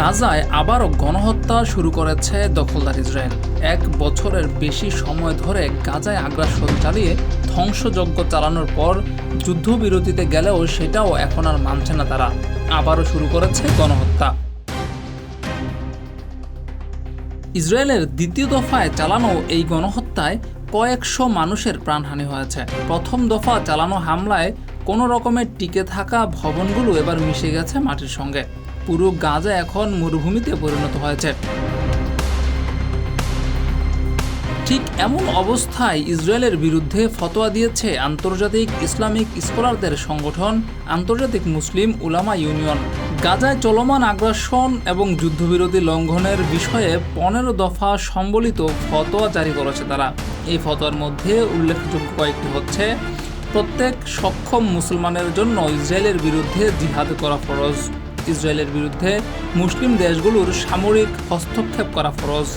গাজায় আবারও গণহত্যা শুরু করেছে দখলদার ইসরায়েল। এক বছরের বেশি সময় ধরে গাজায় আগ্রাসন চালিয়ে ধ্বংসযজ্ঞ চালানোর পর যুদ্ধবিরতিতে গেলেও সেটাও এখন আর মানছে না তারা। আবারও শুরু করেছে গণহত্যা। ইসরায়েলের দ্বিতীয় দফায় চালানো এই গণহত্যায় কয়েকশো মানুষের প্রাণহানি হয়েছে। প্রথম দফা চালানো হামলায় কোনো রকমের টিকে থাকা ভবনগুলো এবার মিশে গেছে মাটির সঙ্গে। পুরো গাজা এখন মরুভূমিতে পরিণত হয়েছে। ঠিক এমন অবস্থায় ইসরায়েলের বিরুদ্ধে ফতোয়া দিয়েছে আন্তর্জাতিক ইসলামিক স্কলারদের সংগঠন আন্তর্জাতিক মুসলিম উলামা ইউনিয়ন। গাজায় চলমান আগ্রাসন এবং যুদ্ধবিরতি লঙ্ঘনের বিষয়ে পনেরো দফা সম্বলিত ফতোয়া জারি করেছে তারা। এই ফতোয়ার মধ্যে উল্লেখযোগ্য কয়েকটি হচ্ছে, প্রত্যেক সক্ষম মুসলমানের জন্য ইসরায়েলের বিরুদ্ধে জিহাদ করা ফরজ ইসরায়েলের বিরুদ্ধে মুসলিম দেশগুলোর সামরিক হস্তক্ষেপ করা ফরজ।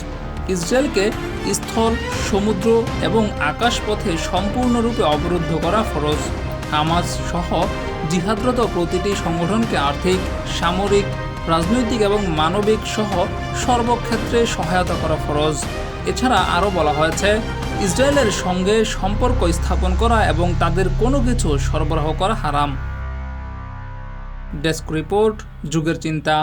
ইসরায়েলকে স্থল, সমুদ্র এবং আকাশপথে সম্পূর্ণরূপে অবরুদ্ধ করা ফরজ। হামাস সহ জিহাদরত প্রতিটি সংগঠনকে আর্থিক, সামরিক, রাজনৈতিক এবং মানবিক সহ সর্বক্ষেত্রে সহায়তা করা ফরজ। এছাড়া আরও বলা হয়েছে, ইসরায়েলের সঙ্গে সম্পর্ক স্থাপন করা এবং তাদের কোনো কিছু সরবরাহ করা হারাম। ডেস্ক রিপোর্ট যুগের চিন্তা।